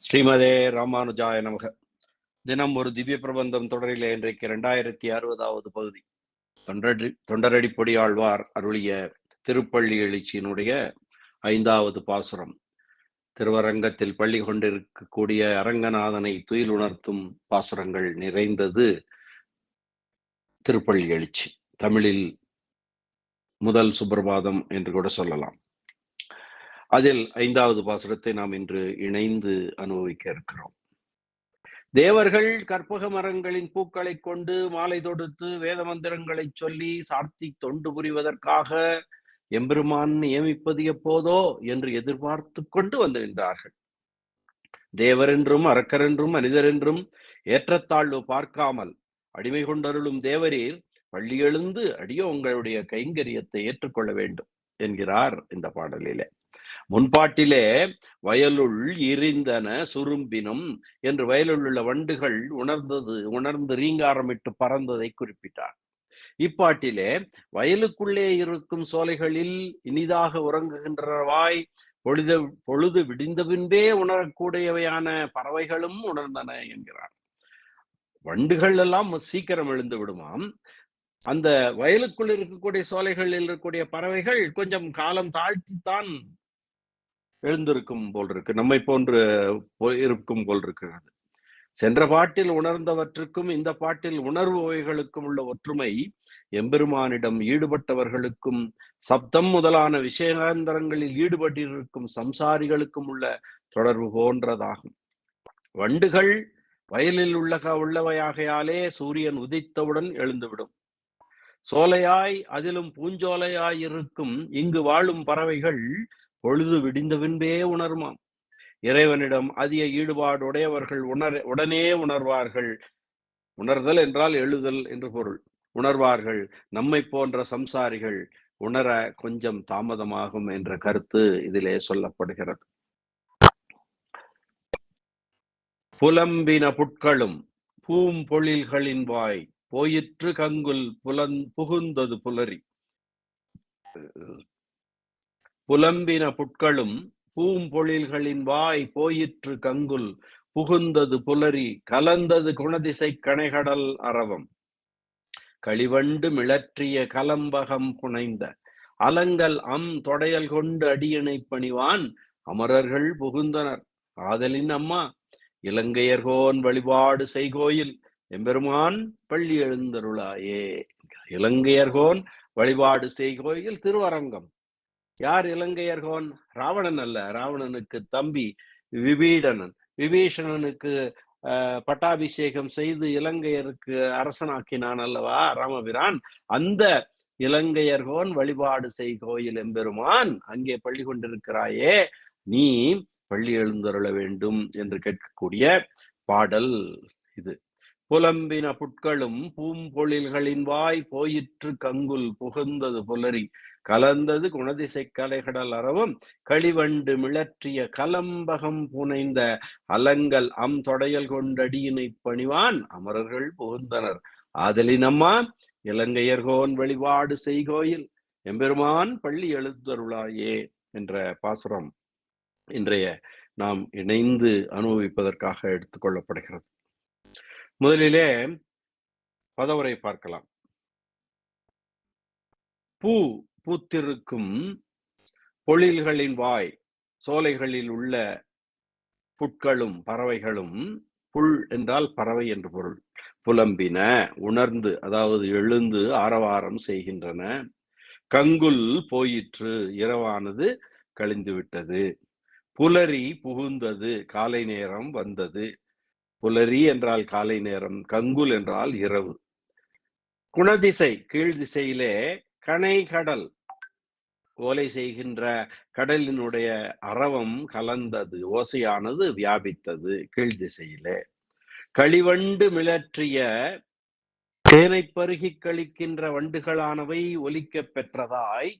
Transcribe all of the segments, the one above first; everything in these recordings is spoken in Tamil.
ஸ்ரீமதே ராமானுஜாய நமக. தினம் ஒரு திவ்ய பிரபந்தம் தொடரிலே இன்றைக்கு இரண்டாயிரத்தி அறுபதாவது பகுதி. தொண்டடி தொண்டரடி பொடியாழ்வார் அருளிய திருப்பள்ளி எழுச்சியினுடைய ஐந்தாவது பாசுரம். திருவரங்கத்தில் பள்ளி கொண்டிருக்கக்கூடிய அரங்கநாதனை துயில் உணர்த்தும் பாசுரங்கள் நிறைந்தது திருப்பள்ளி எழுச்சி. தமிழில் முதல் சுப்பிரபாதம் என்று கூட சொல்லலாம். அதில் ஐந்தாவது பாசுரத்தை நாம் இன்று இணைந்து அனுபவிக்க இருக்கிறோம். தேவர்கள் கற்பக மரங்களின் பூக்களை கொண்டு மாலை தொடுத்து வேத மந்திரங்களை சொல்லி சார்த்தி தொண்டு புரிவதற்காக எம்பெருமான் நியமிப்பது எப்போதோ என்று எதிர்பார்த்து கொண்டு வந்துகின்றார்கள் தேவரென்றும் அரக்கரென்றும் மனிதரென்றும் ஏற்றத்தாழ்வு பார்க்காமல் அடிமை கொண்டருளும் தேவரீர் பள்ளி எழுந்து அடியோ உங்களுடைய கைங்கரியத்தை ஏற்றுக்கொள்ள வேண்டும் என்கிறார் இந்த பாடலிலே. முன்பாட்டிலே வயலுள் எரிந்தன சுரும்பினும் என்று வயலுள் உள்ள வண்டுகள் உணர்ந்தது உணர்ந்து ரீங்காரமிட்டு பறந்ததை குறிப்பிட்டார். இப்பாட்டிலே வயலுக்குள்ளே இருக்கும் சோலைகளில் இனிதாக உறங்குகின்றவாய் பொழுது பொழுது விடிந்த பின்பே உணரக்கூடியவையான பறவைகளும் உணர்ந்தன என்கிறார். வண்டுகள் எல்லாம் சீக்கிரம் எழுந்து விடுமாம். அந்த வயலுக்குள் இருக்கக்கூடிய சோலைகளில் இருக்கக்கூடிய பறவைகள் கொஞ்சம் காலம் தாழ்த்தித்தான் எழுந்திருக்கும் போல் இருக்கு நம்மை போன்று இருக்கும் போல் இருக்கிறது சென்ற பாட்டில் உணர்ந்தவற்றுக்கும் இந்த பாட்டில் உணர்வு வகைகளுக்கும் உள்ள ஒற்றுமை எம்பெருமானிடம் ஈடுபட்டவர்களுக்கும் சப்தம் முதலான விஷயாந்தரங்களில் ஈடுபட்டிருக்கும் சம்சாரிகளுக்கும் உள்ள தொடர்பு போன்றதாகும். வண்டுகள் வயலில் உள்ள உள்ளவையாகையாலே சூரியன் உதித்தவுடன் எழுந்துவிடும். சோலையாய் அதிலும் பூஞ்சோலையாய் இருக்கும் இங்கு வாழும் பறவைகள் பொழுது விடிந்த பின்பே உணருமாம். இறைவனிடம் அதிக ஈடுபாடு உடையவர்கள் உணர் உடனே உணர்வார்கள். உணர்தல் என்றால் எழுதல் என்று பொருள். உணர்வார்கள் நம்மை போன்ற சம்சாரிகள் உணர கொஞ்சம் தாமதமாகும் என்ற கருத்து இதிலே சொல்லப்படுகிறது. புலம்பின புட்களும் பூம்பொழில்களின் வாய் போயிற்று கங்குல் புலன் புகுந்தது புலரி. புலம்பின புட்களும் பூம்பொழில்களின் வாய் போயிற்று கங்குல். புகுந்தது புலரி கலந்தது குணதிசை கணைகடல் அரவம். களிவண்டு மிளற்றிய கலம்பகம் புனைந்த. அலங்கல் அம் தொடையல் கொண்டு அடியணை பணிவான் அமரர்கள் புகுந்தனர். ஆதலின் அம்மா இலங்கையர்கோன் வழிபாடு செய்கோயில் எம்பெருமான் பள்ளி எழுந்தருளாயே. இலங்கையர்கோன் வழிபாடு செய்கோயில் திருவரங்கம். யார் இலங்கையர்கோன்? ராவணன் அல்ல. ராவணனுக்கு தம்பி விபீடனன். விபீஷணனுக்கு பட்டாபிஷேகம் செய்து இலங்கையருக்கு அரசனாக்கினான் அல்லவா? ராமபிரான். அந்த இலங்கையர்கோன் வழிபாடு செய் கோயில் எம்பெருமான் அங்கே பள்ளி கொண்டிருக்கிறாயே. நீ பள்ளி எழுந்தருள வேண்டும் என்று கேட்கக்கூடிய பாடல் இது. புலம்பின புட்களும் பூம்பொழில்களின் வாய் போயிற்று கங்குல் புகுந்தது புலரி. கலந்தது குணதிசை கலைகடல் அறவும் களிவண்டு மிளற்றிய கலம்பகம் புனைந்த அலங்கல் அம் தொடையல் கொண்டடியினை பணிவான் அமரர்கள் புகுந்தனர். ஆதலினம்மா இலங்கையர்கோன் வழிபாடு செய்கோயில் எம்பெருமான் பள்ளி எழுத்தருளாயே என்ற பாசுரம் இன்றைய நாம் இணைந்து அனுபவிப்பதற்காக எடுத்துக்கொள்ளப்படுகிறது முதலிலே பதவரை பார்க்கலாம். பூ பூத்திருக்கும் பொழில்களின் வாய் சோலைகளில் உள்ள புட்களும் பறவைகளும் புல் என்றால் பறவை என்று பொருள். புலம்பின உணர்ந்து அதாவது எழுந்து ஆரவாரம் செய்கின்றன. கங்குல் போயிற்று இரவானது கழிந்து விட்டது புலரி புகுந்தது காலை நேரம் வந்தது. புலரி என்றால் காலை நேரம் கங்குல் என்றால் இரவு. குணதிசை கீழ் திசையிலே கனை கடல் ஓலை செய்கின்ற கடலினுடைய அரவம் கலந்தது ஓசையானது வியாபித்தது கீழ் திசையிலே. களிவண்டு மிளற்றிய தேனை பருகி கழிக்கின்ற வண்டுகளானவை ஒலிக்க பெற்றதாய்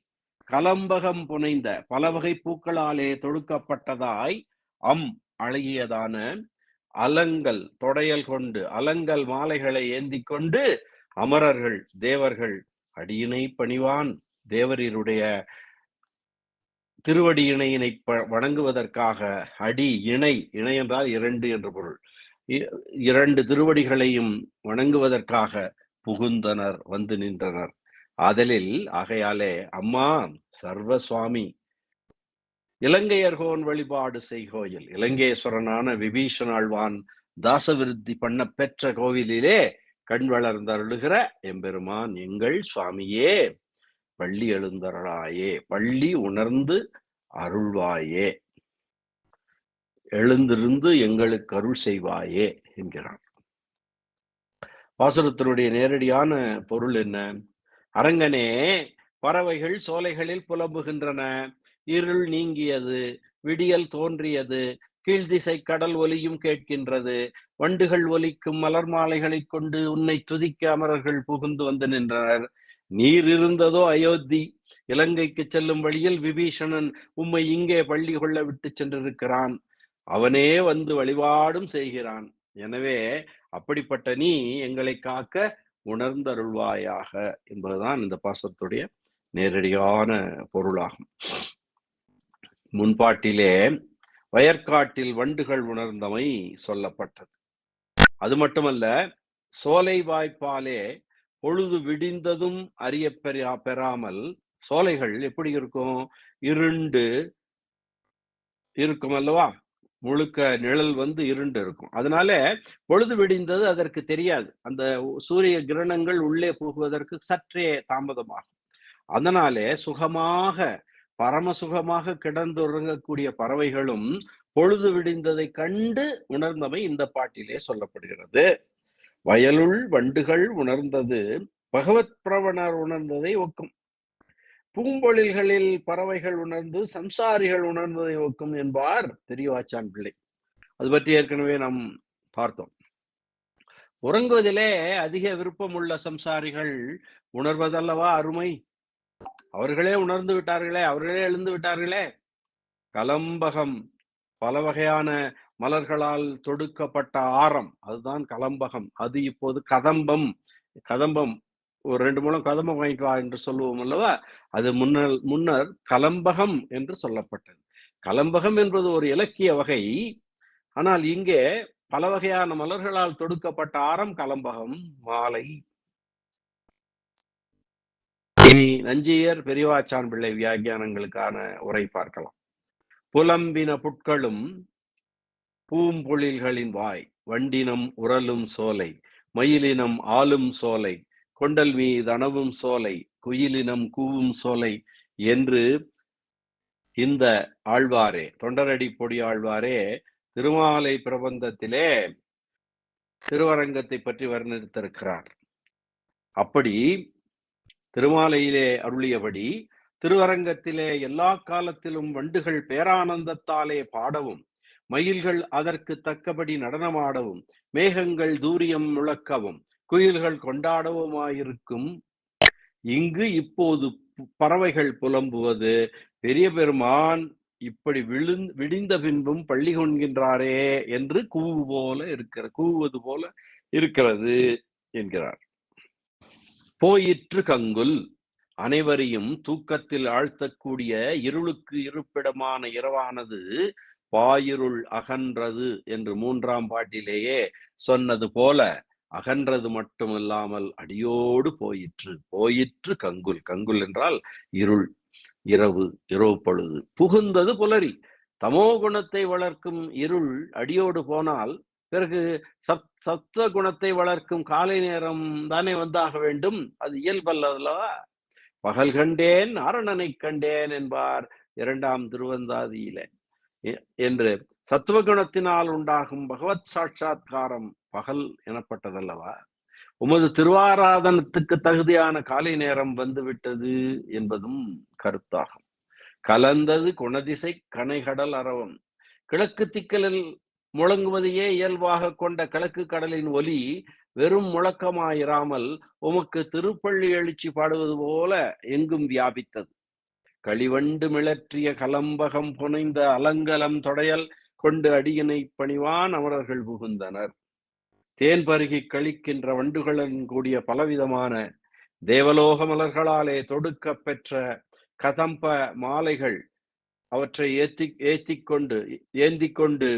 கலம்பகம் புனைந்த பல வகை பூக்களாலே தொடுக்கப்பட்டதாய் அம் அழகியதான அலங்கல் தொடையல் கொண்டு அலங்கல் மாலைகளை ஏந்தி கொண்டு அமரர்கள் தேவர்கள் அடியினை பணிவான் தேவரீருடைய திருவடி இணையினை வணங்குவதற்காக அடி இணை இணை என்றால் இரண்டு என்று பொருள். இரண்டு திருவடிகளையும் வணங்குவதற்காக புகுந்தனர் வந்து நின்றனர். அதலில் ஆகையாலே அம்மா சர்வ சுவாமி இலங்கையர்கோன் வழிபாடு செய்கோயில். இலங்கேஸ்வரனான விபீஷணாழ்வான் தாசவிருத்தி பண்ண பெற்ற கோவிலிலே கண் வளர்ந்தருளுகிற எம்பெருமான் எங்கள் சுவாமியே. பள்ளி எழுந்தருளாயே. பள்ளி உணர்ந்து அருள்வாயே. எழுந்திருந்து எங்களுக்கு அருள் செய்வாயே என்கிறார் வாசகத்தினுடைய நேரடியான பொருள் என்ன? அரங்கனே பறவைகள் சோலைகளில் புலம்புகின்றன. இருள் நீங்கியது விடியல் தோன்றியது. கீழ்திசை கடல் ஒலியும் கேட்கின்றது. வண்டுகள் ஒலிக்கும் மலர் மாலைகளைக் கொண்டு உன்னை துதிக்க அமரர்கள் புகுந்து வந்து நின்றனர். நீர் இருந்ததோ அயோத்தி இலங்கைக்கு செல்லும் வழியில் விபீஷணன் உம்மை இங்கே பள்ளி கொள்ள விட்டு சென்றிருக்கிறான். அவனே வந்து வழிபாடும் செய்கிறான். எனவே அப்படிப்பட்ட நீ எங்களை காக்க உணர்ந்தருள்வாயாக என்பதுதான் இந்த பாசத்துடைய நேரடியான பொருளாகும். முன்பாட்டிலே வயற்காட்டில் வண்டுகள் உணர்ந்தமை சொல்லப்பட்டது. அது மட்டுமல்ல சோலை வாய்ப்பாலே பொழுது விடிந்ததும் அறிய பெறா பெறாமல் சோலைகள் எப்படி இருக்கும்? இருண்டு இருக்கும் அல்லவா? முழுக்க நிழல் வந்து இருண்டு இருக்கும். அதனால பொழுது விடிந்தது அதற்கு தெரியாது. அந்த சூரிய கிரணங்கள் உள்ளே போகுவதற்கு சற்றே தாமதமாகும். அதனாலே சுகமாக பரமசுகமாக கிடந்துறங்கக்கூடிய பறவைகளும் பொழுது விடிந்ததை கண்டு உணர்ந்தமை இந்த பாட்டிலே சொல்லப்படுகிறது. வயலுள் வண்டுகள் உணர்ந்தது பகவத் பிரவணர் உணர்ந்ததை ஒக்கும். பூம்பொழில்களில் பறவைகள் உணர்ந்து சம்சாரிகள் உணர்ந்ததை ஒக்கும் என்பார் பெரியவாச்சான் பிள்ளை. அது பற்றி ஏற்கனவே நாம் பார்த்தோம். உறங்குவதிலே அதிக விருப்பம் உள்ள சம்சாரிகள் உணர்வதல்லவா அருமை? அவர்களே உணர்ந்து விட்டார்களே அவர்களே எழுந்து விட்டார்களே. கலம்பகம் பல வகையான மலர்களால் தொடுக்கப்பட்ட ஆரம். அதுதான் கலம்பகம். அது இப்போது கதம்பம். கதம்பம் ஒரு ரெண்டு மூலம் கதம்பம் வாங்கிட்டு வா என்று சொல்லுவோம் அல்லவா? அது முன்னர் முன்னர் கலம்பகம் என்று சொல்லப்பட்டது. கலம்பகம் என்பது ஒரு இலக்கிய வகை. ஆனால் இங்கே பல வகையான மலர்களால் தொடுக்கப்பட்ட ஆரம் கலம்பகம் மாலை இனி நஞ்சியர் பெரியவாச்சான் பிள்ளை வியாக்கியானங்களுக்கான உரை பார்க்கலாம். புலம்பின புட்களும் பூம்பொழில்களின் வாய் வண்டினம் உரலும் சோலை மயிலினம் ஆளும் சோலை கொண்டல் மீதனவும் சோலை குயிலினம் கூவும் சோலை என்று இந்த ஆழ்வாரே தொண்டரடி பொடி ஆழ்வாரே திருமாலை பிரபந்தத்திலே திருவரங்கத்தை பற்றி வர்ணித்திருக்கிறார். அப்படி திருமாலையிலே அருளியபடி திருவரங்கத்திலே எல்லா காலத்திலும் வண்டுகள் பேரானந்தத்தாலே பாடவும் மயில்கள் அதற்கு தக்கபடி நடனமாடவும் மேகங்கள் தூரியம் முழக்கவும் குயில்கள் கொண்டாடவுமாயிருக்கும். இங்கு இப்போது பறவைகள் புலம்புவது பெரிய பெருமான் இப்படி விழுந் விடிந்த பின்பும் பள்ளி கொள்கின்றாரே என்று கூவு போல இருக்கிற கூவுவது போல இருக்கிறது என்கிறார். போயிற்று கங்குல். அனைவரையும் தூக்கத்தில் ஆழ்த்தக்கூடிய இருளுக்கு இருப்பிடமான இரவானது பாயிருள் அகன்றது என்று மூன்றாம் பாட்டிலேயே சொன்னது போல அகன்றது மட்டுமில்லாமல் அடியோடு போயிற்று. போயிற்று கங்குல். கங்குல் என்றால் இருள் இரவு இரவு பொழுது. புகுந்தது புலரி. தமோ குணத்தை வளர்க்கும் இருள் அடியோடு போனால் பிறகு சத் சத்துவ குணத்தை வளர்க்கும் காலை நேரம் தானே வந்தாக வேண்டும். அது இயல்பல்லவா பகல் கண்டேன் அரணனை கண்டேன் என்பார் இரண்டாம் திருவந்தாதியில. என்று சத்துவ குணத்தினால் உண்டாகும் பகவத் சாட்சா்காரம் பகல் எனப்பட்டதல்லவா? உமது திருவாராதனத்துக்கு தகுதியான காலை நேரம் வந்துவிட்டது என்பதும் கருத்தாகும். கலந்தது குணதிசை கனைகடல் அரவம். கிழக்கு திக்கலில் முழங்குவதையே இயல்பாக கொண்ட கிழக்கு கடலின் ஒலி வெறும் முழக்கமாயிராமல் உமக்கு திருப்பள்ளி எழுச்சி பாடுவது போல எங்கும் வியாபித்தது. களிவண்டு மிளற்றிய கலம்பகம் புனைந்த அலங்கலம் தொடையல் கொண்டு அடியினை பணிவான் அமரர்கள் புகுந்தனர். தேன் பருகி கழிக்கின்ற வண்டுகளுடன் கூடிய பலவிதமான தேவலோக மலர்களாலே தொடுக்க பெற்ற கதம்ப மாலைகள் அவற்றை ஏத்தி ஏத்தி கொண்டு ஏந்திக் கொண்டு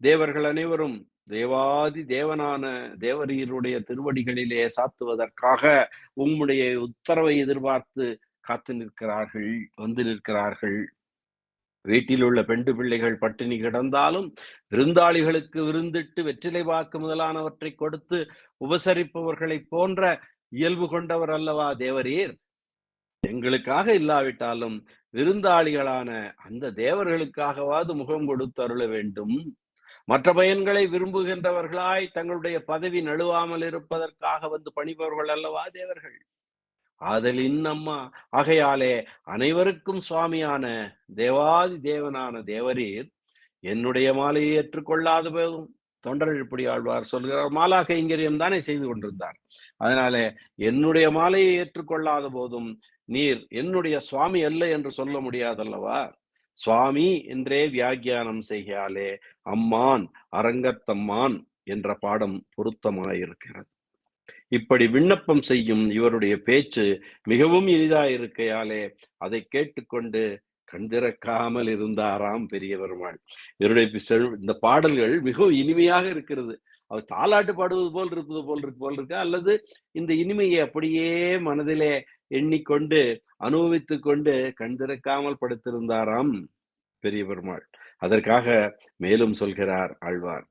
தேவர்கள் அனைவரும் தேவாதி தேவனான தேவரீருடைய திருவடிகளிலே சாத்துவதற்காக உம்முடைய உத்தரவை எதிர்பார்த்து காத்து நிற்கிறார்கள் வந்து நிற்கிறார்கள். வீட்டில் உள்ள பெண்டு பிள்ளைகள் பட்டினி கிடந்தாலும் விருந்தாளிகளுக்கு விருந்திட்டு வெற்றிலை வாக்கு முதலானவற்றை கொடுத்து உபசரிப்பவர்களைப் போன்ற இயல்பு கொண்டவர் அல்லவா தேவரீர்? எங்களுக்காக இல்லாவிட்டாலும் விருந்தாளிகளான அந்த தேவர்களுக்காகவாது முகம் கொடுத்து அருள வேண்டும். மற்ற பயன்களை விரும்புகின்றவர்களாய் தங்களுடைய பதவி நழுவாமல் இருப்பதற்காக வந்து பணிபவர்கள் அல்லவா தேவர்கள்? ஆதலின் அம்மா ஆகையாலே அனைவருக்கும் சுவாமியான தேவாதி தேவனான தேவரீர் என்னுடைய மாலையை ஏற்றுக்கொள்ளாத போதும். தொண்டர் இப்படி ஆழ்வார் சொல்கிறார். மாலா கைங்கரியம் தானே செய்து கொண்டிருந்தார். அதனால என்னுடைய மாலையை ஏற்றுக்கொள்ளாத போதும் நீர் என்னுடைய சுவாமி அல்ல என்று சொல்ல முடியாதல்லவா? சுவாமி என்றே வியாக்கியானம் செய்கையாலே அம்மான் அரங்கத்தம்மான் என்ற பாடம் பொருத்தமாயிருக்கிறது. இப்படி விண்ணப்பம் செய்யும் இவருடைய பேச்சு மிகவும் இனிதாயிருக்கையாலே அதை கேட்டுக்கொண்டு கண்திறக்காமல் இருந்தாராம் பெரிய பெருமாள் இவருடைய இந்த பாடல்கள் மிகவும் இனிமையாக இருக்கிறது. அவர் தாலாட்டு பாடுவது போல் இருப்பது போல் இருக்கு போல் இருக்கா? அல்லது இந்த இனிமையை அப்படியே மனதிலே எண்ணிக்கொண்டு அனுபவித்துக் கொண்டு கண் திறக்காமல் படுத்திருந்தாராம் பெரிய பெருமாள் அதற்காக மேலும் சொல்கிறார் ஆழ்வார்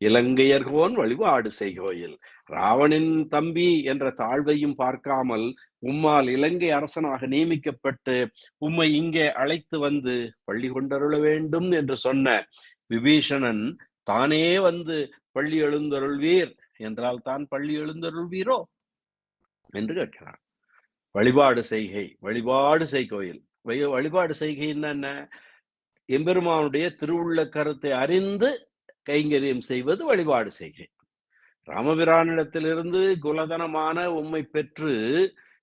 இலங்கையர்கோன் வழிபாடு செய்கோயில் ராவணின் தம்பி என்ற தாழ்வையும் பார்க்காமல் உம்மால் இலங்கை அரசனாக நியமிக்கப்பட்டு உம்மை இங்கே அழைத்து வந்து பள்ளி கொண்டருள வேண்டும் என்று சொன்ன விபீஷணன் தானே வந்து பள்ளி எழுந்தருள்வீர்? என்றால் தான் பள்ளி எழுந்தருள்வீரோ? என்று கேட்கிறான். வழிபாடு செய்கை வழிபாடு செய் கோயில் வழிபாடு செய்கை என்ன? எம்பெருமானுடைய திருவுள்ள கருத்தை அறிந்து கைங்கரியம் செய்வது வழிபாடு செய்கை. ராமபிரானிடத்திலிருந்து குலதனமான உம்மை பெற்று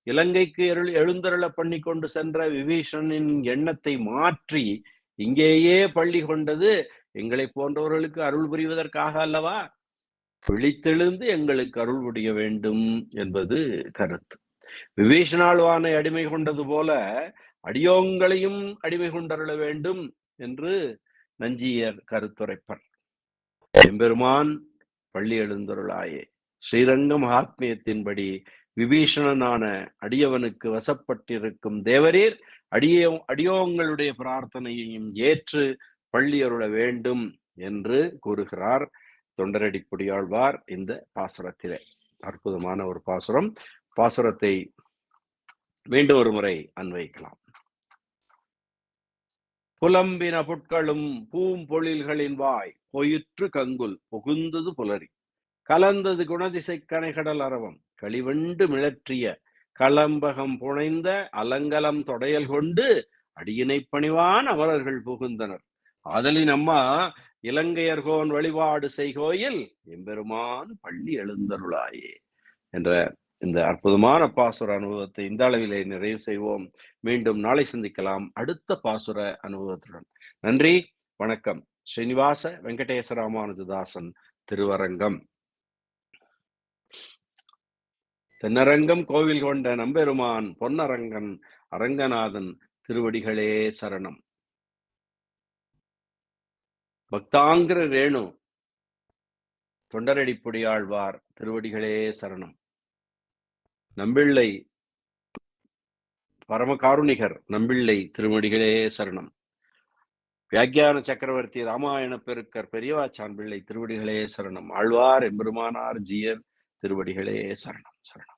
இலங்கைக்கு எருள் எழுந்தருள பண்ணி கொண்டு சென்ற விபீஷணனின் எண்ணத்தை மாற்றி இங்கேயே பள்ளி கொண்டது எங்களை போன்றவர்களுக்கு அருள் புரிவதற்காக அல்லவா? விழித்தெழுந்து எங்களுக்கு அருள் புரிய வேண்டும் என்பது கருத்து. விபீஷணாழ்வானை அடிமை கொண்டது போல அடியோங்களையும் அடிமை கொண்டருள வேண்டும் என்று நஞ்சியர் கருத்துரைப்பர். எம்பெருமான் பள்ளி எழுந்தருளாயே. ஸ்ரீரங்க மகாத்மியத்தின்படி விபீஷணனான அடியவனுக்கு வசப்பட்டிருக்கும் தேவரீர் அடியோ அடியோங்களுடைய பிரார்த்தனையையும் ஏற்று பள்ளி அருள வேண்டும் என்று கூறுகிறார் தொண்டரடி குடியாழ்வார் இந்த பாசுரத்திலே. அற்புதமான ஒரு பாசுரம். பாசுரத்தை மீண்டும் ஒரு முறை அன்வைக்கலாம் புலம்பின புட்களும் பூம்பொழில்களின் வாய் பொயிற்று கங்குல் புகுந்தது புலரி. கலந்தது குணதிசை கணைகடல் அரவம் களிவண்டு மிளற்றிய களம்பகம் புனைந்த அலங்கலம் தொடையல் கொண்டு அடியினை பணிவான் அமரர்கள் புகுந்தனர். ஆதலின் அம்மா இலங்கையர்கோன் வழிபாடு செய்கோயில் எம்பெருமான் பள்ளி எழுந்தருளாயே என்ற இந்த அற்புதமான பாசுர அனுபவத்தை இந்த அளவிலே நிறைவு செய்வோம். மீண்டும் நாளை சந்திக்கலாம். அடுத்த பாசுர அனுபவத்துடன். நன்றி வணக்கம். ஸ்ரீனிவாச வெங்கடேச ராமானுஜதாசன் திருவரங்கம். தென்னரங்கம் கோவில் கொண்ட நம்பெருமான் பொன்னரங்கன் அரங்கநாதன் திருவடிகளே சரணம். பக்தாங்கிர ரேணு தொண்டரடிப்புடியாழ்வார் திருவடிகளே சரணம். நம்பிள்ளை பரமகாருணிகர் நம்பிள்ளை திருவடிகளே சரணம். வியாக்கியான சக்கரவர்த்தி ராமாயண பெருக்கர் பெரியவாச்சான் பிள்ளை திருவடிகளே சரணம். ஆழ்வார் எம்பெருமானார் ஜியர் திருவடிகளே சரணம் சரணம்.